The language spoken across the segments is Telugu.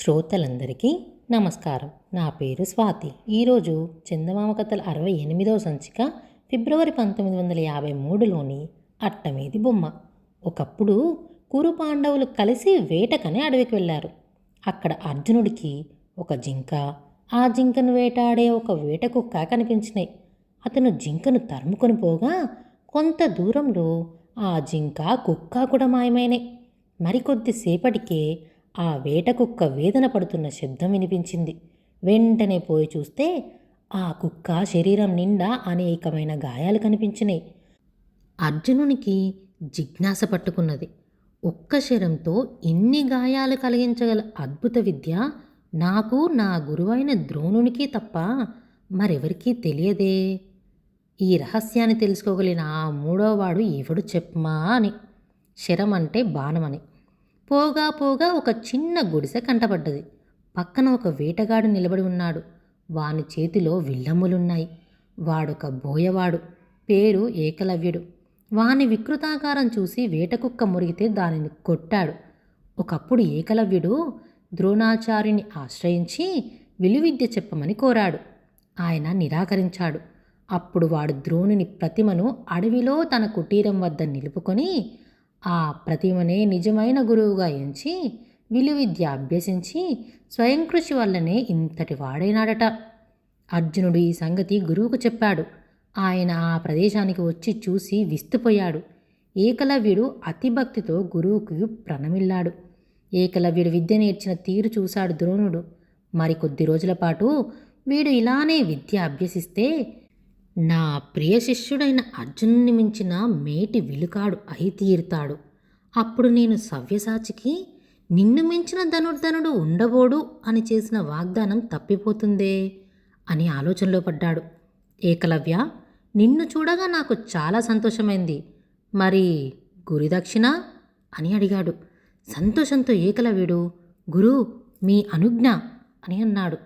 శ్రోతలందరికీ నమస్కారం. నా పేరు స్వాతి. ఈరోజు చందమామ కథల అరవై ఎనిమిదవ సంచిక ఫిబ్రవరి పంతొమ్మిది వందల యాభై మూడులోని అట్టమీది బొమ్మ. ఒకప్పుడు కురు పాండవులు కలిసి వేటకని అడవికి వెళ్ళారు. అక్కడ అర్జునుడికి ఒక జింక ఆ జింకను వేటాడే ఒక వేట కుక్క కనిపించినాయి అతను జింకను తరుముకొని పోగా కొంత దూరంలో ఆ జింక కుక్క కూడా మాయమైనాయి మరికొద్దిసేపటికే ఆ వేట కుక్క వేదన పడుతున్న శబ్దం వినిపించింది. వెంటనే పోయి చూస్తే ఆ కుక్క శరీరం నిండా అనేకమైన గాయాలు కనిపించినాయి. అర్జునునికి జిజ్ఞాస పట్టుకున్నది. ఒక్క శరంతో ఇన్ని గాయాలు కలిగించగల అద్భుత విద్య? నాకు నా గురువైన ద్రోణునికి తప్ప మరెవరికీ తెలియదే. ఈ రహస్యాన్ని తెలుసుకోగలిగిన ఆ మూడోవాడు ఎవడు చెప్పమా అని. శరం అంటే బాణమని. పోగా పోగా ఒక చిన్న గుడిసె కంటపడ్డది పక్కన ఒక వేటగాడు నిలబడి ఉన్నాడు. వాని చేతిలో విల్లమ్ములున్నాయి వాడొక బోయవాడు. పేరు ఏకలవ్యుడు. వాని వికృతాకారం చూసి వేటకుక్క మురిగితే దానిని కొట్టాడు. ఒకప్పుడు ఏకలవ్యుడు ద్రోణాచార్యుని ఆశ్రయించి విలువిద్య చెప్పమని కోరాడు. ఆయన నిరాకరించాడు. అప్పుడు వాడు ద్రోణుని ప్రతిమను అడవిలో తన కుటీరం వద్ద నిలుపుకొని ఆ ప్రతిమనే నిజమైన గురువుగా ఎంచి విలువిద్య అభ్యసించి స్వయం కృషి వల్లనే ఇంతటి వాడైనాడట. అర్జునుడు ఈ సంగతి గురువుకు చెప్పాడు. ఆయన ఆ ప్రదేశానికి వచ్చి చూసి విస్తుపోయాడు. ఏకలవ్యుడు అతిభక్తితో గురువుకు ప్రణమిల్లాడు. ఏకలవ్యుడు విద్య నేర్చిన తీరు చూశాడు ద్రోణుడు. మరి కొద్ది రోజుల పాటు వీడు ఇలానే విద్య అభ్యసిస్తే నా ప్రియ శిష్యుడైన అర్జునుని మించిన మేటి విలుకాడు అయి తీరుతాడు. అప్పుడు నేను సవ్యసాచికి నిన్ను మించిన ధనుర్ధనుడు ఉండబోడు అని చేసిన వాగ్దానం తప్పిపోతుందే అని ఆలోచనలో పడ్డాడు. ఏకలవ్య నిన్ను చూడగా నాకు చాలా సంతోషమైంది. మరి గురిదక్షిణ అని అడిగాడు. సంతోషంతో ఏకలవ్యుడు గురు మీ అనుజ్ఞ అని అన్నాడు.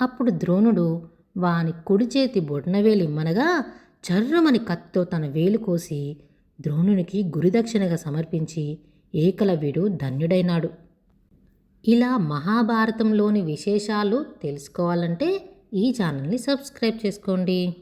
అప్పుడు ద్రోణుడు వాని కుడి చేతి బొడ్నవేలిమ్మనగా చర్రమని కత్తో తన వేలు కోసి ద్రోణునికి గురిదక్షిణగా సమర్పించి ఏకలవ్యుడు ధన్యుడైనాడు. ఇలా మహాభారతంలోని విశేషాలు తెలుసుకోవాలంటే ఈ ఛానల్ని సబ్స్క్రైబ్ చేసుకోండి.